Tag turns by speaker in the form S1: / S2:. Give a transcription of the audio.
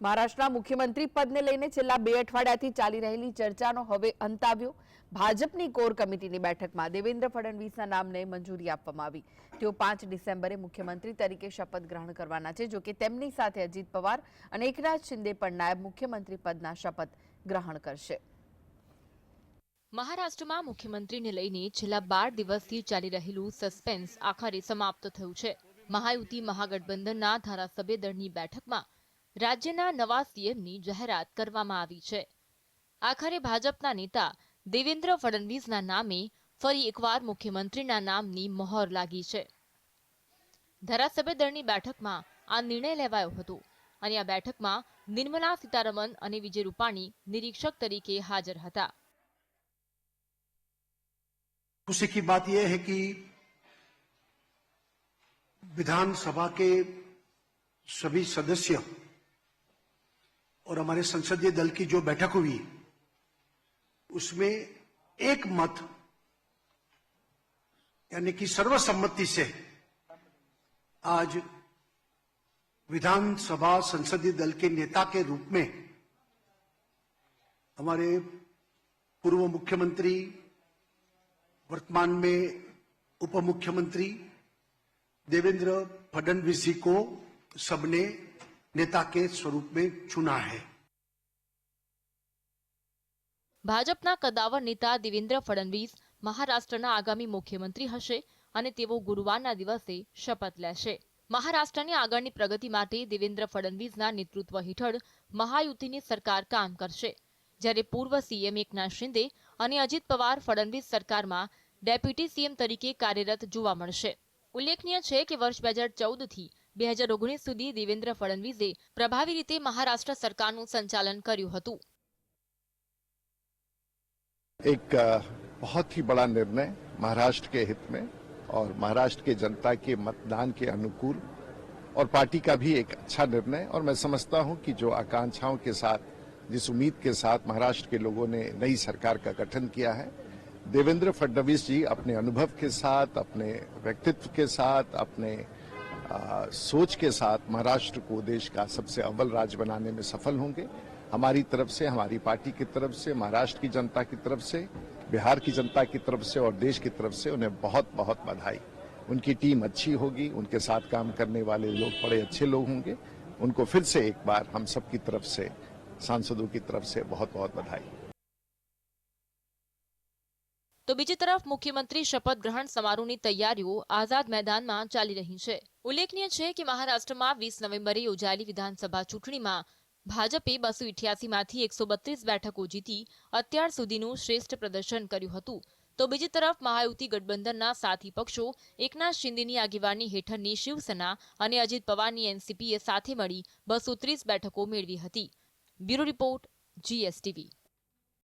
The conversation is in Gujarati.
S1: મહારાષ્ટ્રના મુખ્યમંત્રી પદને લઈને છેલ્લા બે અઠવાડિયાથી ચાલી રહેલી ચર્ચાનો હવે અંત આવ્યો. ભાજપની કોર કમિટીની બેઠકમાં દેવેન્દ્ર ફડણવીસના નામને મંજૂરી આપવામાં આવી. તેઓ પાંચ ડિસેમ્બરે મુખ્યમંત્રી તરીકે શપથ ગ્રહણ કરવાના છે, જોકે તેમની સાથે અજીત પવાર અને એકનાથ શિંદે પણ નાયબ મુખ્યમંત્રી પદના શપથ ગ્રહણ કરશે.
S2: મહારાષ્ટ્રમાં મુખ્યમંત્રીને લઈને છેલ્લા બાર દિવસથી ચાલી રહેલું સસ્પેન્સ આખરે સમાપ્ત થયું છે. મહાયુતિ મહાગઠબંધનના ધારાસભ્ય દળની બેઠકમાં રાજ્યના નવા સીએમની જાહેરાત કરવામાં આવી છે આખરે ભાજપના નેતા દેવેન્દ્ર ફડણવીસના નામે ફરી એકવાર મુખ્યમંત્રીના નામની મહોર લાગી છે ધારાસભ્ય દળની બેઠકમાં આ નિર્ણય લેવાયો હતો અને આ બેઠકમાં નિર્મલા સીતારમન અને વિજય રૂપાણી નિરીક્ષક તરીકે હાજર હતા
S3: खुशी की बात यह है कि विधानसभा के सभी सदस्य और हमारे संसदीय दल की जो बैठक हुई, उसमें एक मत, यानी कि सर्वसम्मति से आज विधानसभा संसदीय दल के नेता के रूप में हमारे पूर्व मुख्यमंत्री, वर्तमान में उप मुख्यमंत्री देवेंद्र फडणवीस जी को सबने नेता के स्वरूप में चुना है
S2: ભાજપના કદાવર નેતા દેવેન્દ્ર ફડણવીસ મહારાષ્ટ્રના આગામી મુખ્યમંત્રી હશે અને તેઓ ગુરુવારના દિવસે શપથ લેશે મહારાષ્ટ્રની આગળની પ્રગતિ માટે દેવેન્દ્ર ફડણવીસના નેતૃત્વ હેઠળ મહાયુતિની સરકાર કામ કરશે જ્યારે પૂર્વ સીએમ એકનાથ શિંદે અને અજીત પવાર ફડણવીસ સરકારમાં ડેપ્યુટી સીએમ તરીકે કાર્યરત જોવા મળશે ઉલ્લેખનીય છે કે વર્ષ બે હજાર ચૌદથી બે હજાર ઓગણીસ સુધી દેવેન્દ્ર ફડણવીસે પ્રભાવી રીતે મહારાષ્ટ્ર સરકારનું સંચાલન કર્યું હતું
S4: एक अ, बहुत ही बड़ा निर्णय महाराष्ट्र के हित में और महाराष्ट्र के जनता के मतदान के अनुकूल और पार्टी का भी एक अच्छा निर्णय और मैं समझता हूं कि जो आकांक्षाओं के साथ जिस उम्मीद के साथ महाराष्ट्र के लोगों ने नई सरकार का गठन किया है देवेंद्र फडणवीस जी अपने अनुभव के साथ अपने व्यक्तित्व के साथ अपने अ, सोच के साथ महाराष्ट्र को देश का सबसे अव्वल राज्य बनाने में सफल होंगे हमारी तरफ से हमारी पार्टी की तरफ से महाराष्ट्र की जनता की तरफ से बिहार की जनता की तरफ से और देश की तरफ से उन्हें बहुत बहुत बधाई उनकी टीम अच्छी होगी उनके साथ काम करने वाले लोग बड़े अच्छे लोग होंगे उनको फिर से एक बार हम सबकी तरफ से सांसदों की तरफ से बहुत बहुत बधाई
S2: તો બીજી તરફ મુખ્યમંત્રી શપથ ગ્રહણ સમારોહની તૈયારીઓ આઝાદ મેદાનમાં ચાલી રહી છે ઉલ્લેખનીય છે કે મહારાષ્ટ્રમાં વીસ નવેમ્બરે યોજાયેલી વિધાનસભા ચૂંટણીમાં ભાજપે બસો ઇઠ્યાસીમાંથી એકસો બત્રીસ બેઠકો જીતી અત્યાર સુધીનું શ્રેષ્ઠ પ્રદર્શન કર્યું હતું. તો બીજી તરફ મહાયુતિ ગઠબંધનના સાથી પક્ષો એકનાથ શિંદેની આગેવાની હેઠળની શિવસેના અને અજીત પવારની એનસીપીએ સાથે મળી બસો ત્રીસ બેઠકો મેળવી હતી. Bureau report, GSTV.